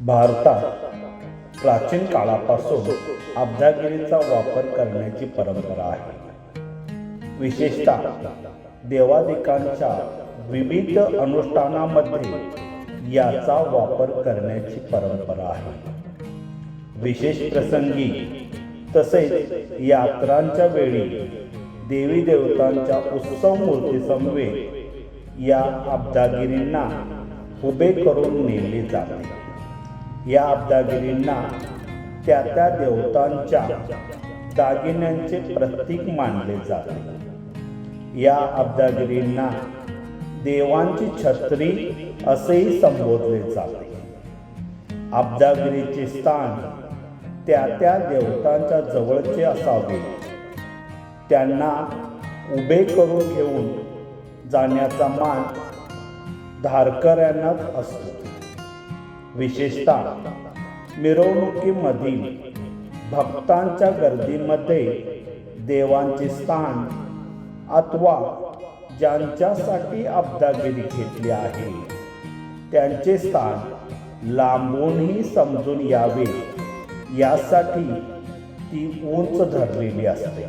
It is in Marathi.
भारतात प्राचीन काळापासून अब्दागिरीचा वापर करण्याची परंपरा आहे. विशेषतः देवादिकांच्या विविध अनुष्ठानामध्ये याचा वापर करण्याची परंपरा आहे. विशेष प्रसंगी तसेच यात्रांच्या वेळी देवी देवतांच्या उत्सव मूर्तीसमवेत या अब्दागिरींना उभे करून नेले जाते. या अब्दागिरींना त्या त्या देवतांच्या दागिन्यांचे प्रतीक मानले जाते. या अब्दागिरींना देवांची छत्री असेही संबोधले जाते. अब्दागिरीचे स्थान त्या त्या देवतांच्या जवळचे असावे. त्यांना उभे करून घेऊन जाण्याचा मान धारकऱ्यांनाच असतो. विशेषतः मिरवणुकीमधील भक्तांच्या गर्दीमध्ये देवांचे स्थान अथवा ज्यांच्यासाठी अब्दागिरी घेतली आहे त्यांचे स्थान लांबूनही समजून यावे. यासाठी ती उंच धरलेली असते.